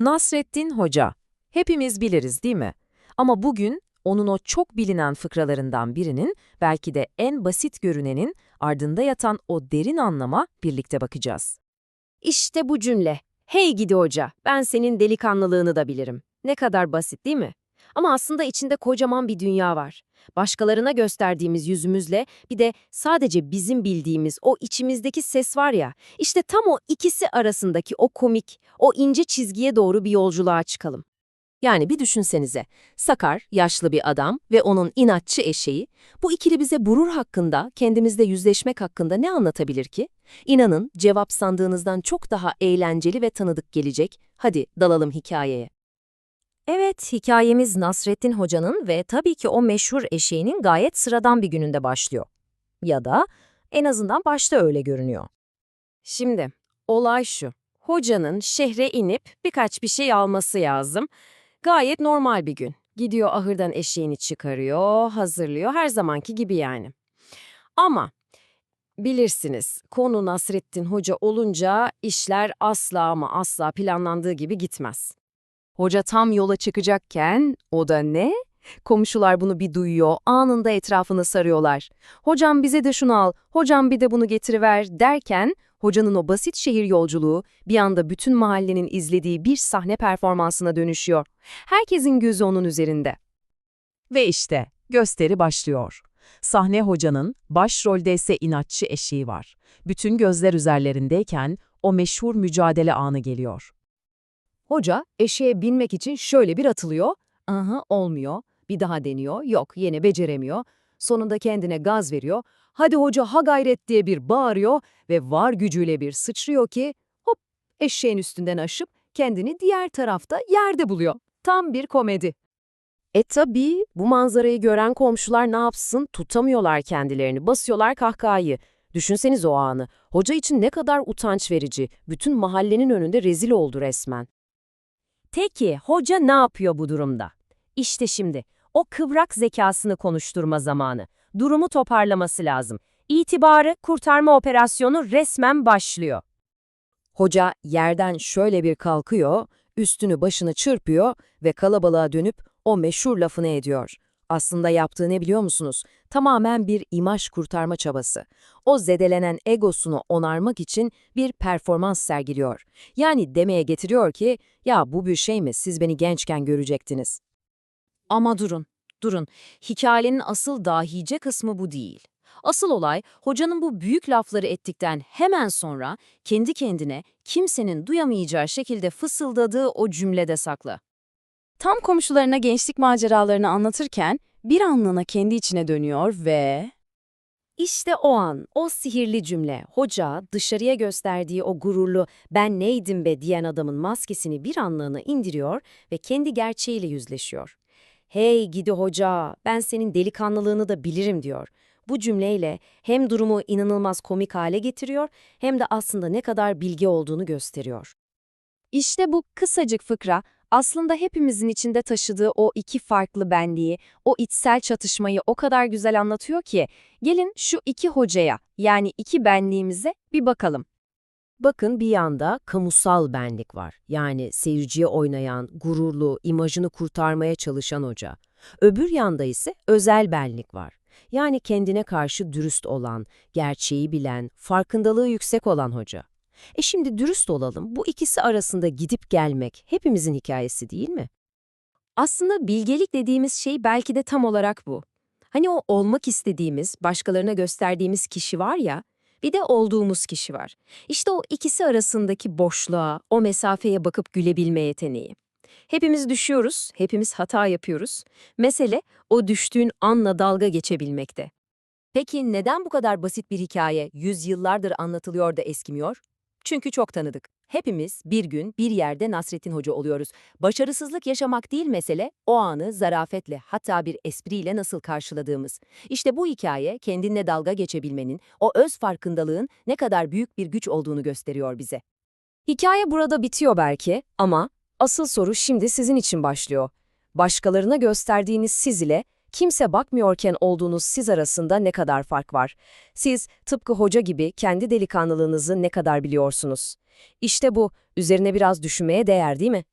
Nasreddin Hoca. Hepimiz biliriz değil mi? Ama bugün onun o çok bilinen fıkralarından birinin, belki de en basit görünenin ardında yatan o derin anlama birlikte bakacağız. İşte bu cümle. Hey gidi hoca, ben senin delikanlılığını da bilirim. Ne kadar basit değil mi? Ama aslında içinde kocaman bir dünya var. Başkalarına gösterdiğimiz yüzümüzle bir de sadece bizim bildiğimiz o içimizdeki ses var ya, işte tam o ikisi arasındaki o komik, o ince çizgiye doğru bir yolculuğa çıkalım. Yani bir düşünsenize, Sakar, yaşlı bir adam ve onun inatçı eşeği, bu ikili bize gurur hakkında, kendimizle yüzleşmek hakkında ne anlatabilir ki? İnanın cevap sandığınızdan çok daha eğlenceli ve tanıdık gelecek. Hadi dalalım hikayeye. Evet, hikayemiz Nasrettin Hoca'nın ve tabii ki o meşhur eşeğinin gayet sıradan bir gününde başlıyor. Ya da en azından başta öyle görünüyor. Şimdi, olay şu. Hocanın şehre inip birkaç bir şey alması lazım. Gayet normal bir gün. Gidiyor ahırdan eşeğini çıkarıyor, hazırlıyor, her zamanki gibi yani. Ama bilirsiniz, konu Nasrettin Hoca olunca işler asla ama asla planlandığı gibi gitmez. Hoca tam yola çıkacakken, o da ne? Komşular bunu bir duyuyor, anında etrafını sarıyorlar. Hocam bize de şunu al, hocam bir de bunu getiriver derken, hocanın o basit şehir yolculuğu bir anda bütün mahallenin izlediği bir sahne performansına dönüşüyor. Herkesin gözü onun üzerinde. Ve işte gösteri başlıyor. Sahne hocanın, başrolde ise inatçı eşeği var. Bütün gözler üzerlerindeyken o meşhur mücadele anı geliyor. Hoca eşeğe binmek için şöyle bir atılıyor. Aha olmuyor. Bir daha deniyor. Yok yine beceremiyor. Sonunda kendine gaz veriyor. Hadi hoca ha gayret diye bir bağırıyor ve var gücüyle bir sıçrıyor ki hop eşeğin üstünden aşıp kendini diğer tarafta yerde buluyor. Tam bir komedi. E tabii bu manzarayı gören komşular ne yapsın tutamıyorlar kendilerini basıyorlar kahkahayı. Düşünseniz o anı. Hoca için ne kadar utanç verici. Bütün mahallenin önünde rezil oldu resmen. Peki hoca ne yapıyor bu durumda? İşte şimdi o kıvrak zekasını konuşturma zamanı. Durumu toparlaması lazım. İtibarı kurtarma operasyonu resmen başlıyor. Hoca yerden şöyle bir kalkıyor, üstünü başını çırpıyor ve kalabalığa dönüp o meşhur lafını ediyor. Aslında yaptığı ne biliyor musunuz? Tamamen bir imaj kurtarma çabası. O zedelenen egosunu onarmak için bir performans sergiliyor. Yani demeye getiriyor ki, ya bu bir şey mi, siz beni gençken görecektiniz. Ama durun, durun. Hikayenin asıl dahice kısmı bu değil. Asıl olay, hocanın bu büyük lafları ettikten hemen sonra kendi kendine kimsenin duyamayacağı şekilde fısıldadığı o cümlede saklı. Tam komşularına gençlik maceralarını anlatırken bir anlığına kendi içine dönüyor ve... İşte o an, o sihirli cümle, hoca dışarıya gösterdiği o gururlu ben neydim be diyen adamın maskesini bir anlığına indiriyor ve kendi gerçeğiyle yüzleşiyor. Hey gidi hoca, ben senin delikanlılığını da bilirim diyor. Bu cümleyle hem durumu inanılmaz komik hale getiriyor hem de aslında ne kadar bilgi olduğunu gösteriyor. İşte bu kısacık fıkra aslında hepimizin içinde taşıdığı o iki farklı benliği, o içsel çatışmayı o kadar güzel anlatıyor ki, gelin şu iki hocaya, yani iki benliğimize bir bakalım. Bakın bir yanda kamusal benlik var. Yani seyirciye oynayan, gururlu, imajını kurtarmaya çalışan hoca. Öbür yanda ise özel benlik var. Yani kendine karşı dürüst olan, gerçeği bilen, farkındalığı yüksek olan hoca. E şimdi dürüst olalım, bu ikisi arasında gidip gelmek hepimizin hikayesi değil mi? Aslında bilgelik dediğimiz şey belki de tam olarak bu. Hani o olmak istediğimiz, başkalarına gösterdiğimiz kişi var ya, bir de olduğumuz kişi var. İşte o ikisi arasındaki boşluğa, o mesafeye bakıp gülebilme yeteneği. Hepimiz düşüyoruz, hepimiz hata yapıyoruz. Mesele o düştüğün anla dalga geçebilmekte. Peki neden bu kadar basit bir hikaye yüzyıllardır anlatılıyor da eskimiyor? Çünkü çok tanıdık. Hepimiz bir gün bir yerde Nasrettin Hoca oluyoruz. Başarısızlık yaşamak değil mesele, o anı zarafetle hatta bir espriyle nasıl karşıladığımız. İşte bu hikaye kendinle dalga geçebilmenin, o öz farkındalığın ne kadar büyük bir güç olduğunu gösteriyor bize. Hikaye burada bitiyor belki ama asıl soru şimdi sizin için başlıyor. Başkalarına gösterdiğiniz siz ile kimse bakmıyorken olduğunuz siz arasında ne kadar fark var? Siz tıpkı hoca gibi kendi delikanlılığınızı ne kadar biliyorsunuz? İşte bu, üzerine biraz düşünmeye değer değil mi?